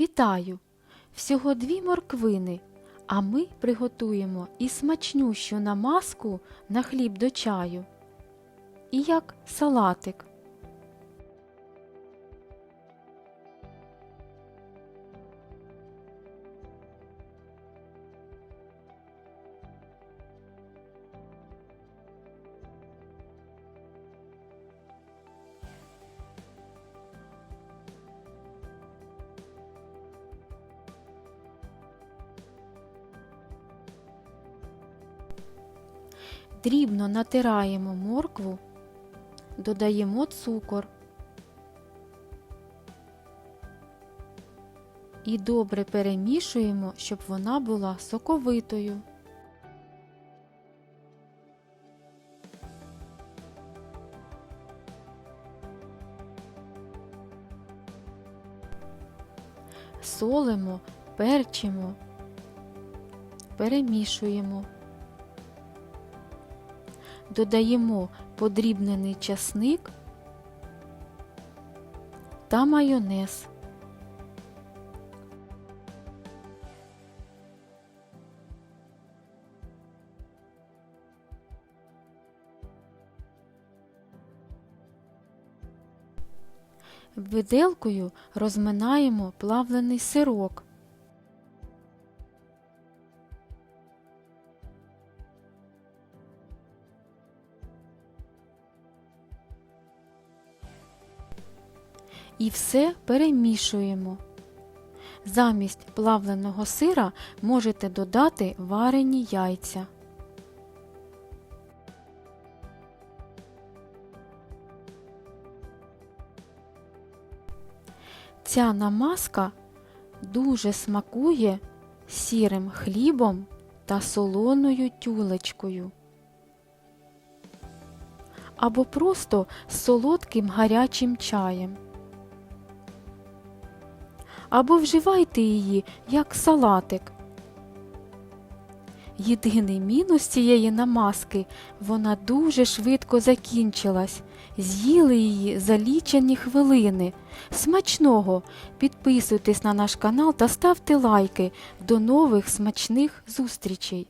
Вітаю! Всього дві морквини, а ми приготуємо і смачнющу намазку на хліб до чаю. І як салатик. Дрібно натираємо моркву, додаємо цукор і добре перемішуємо, щоб вона була соковитою. Солимо, перчимо, перемішуємо. Додаємо подрібнений часник та майонез. Виделкою розминаємо плавлений сирок. І все перемішуємо. Замість плавленого сира можете додати варені яйця. Ця намазка дуже смакує сірим хлібом та солоною тюлечкою. Або просто солодким гарячим чаєм. Або вживайте її як салатик. Єдиний мінус цієї намазки вона дуже швидко закінчилась. З'їли її за лічені хвилини. Смачного! Підписуйтесь на наш канал та ставте лайки. До нових смачних зустрічей!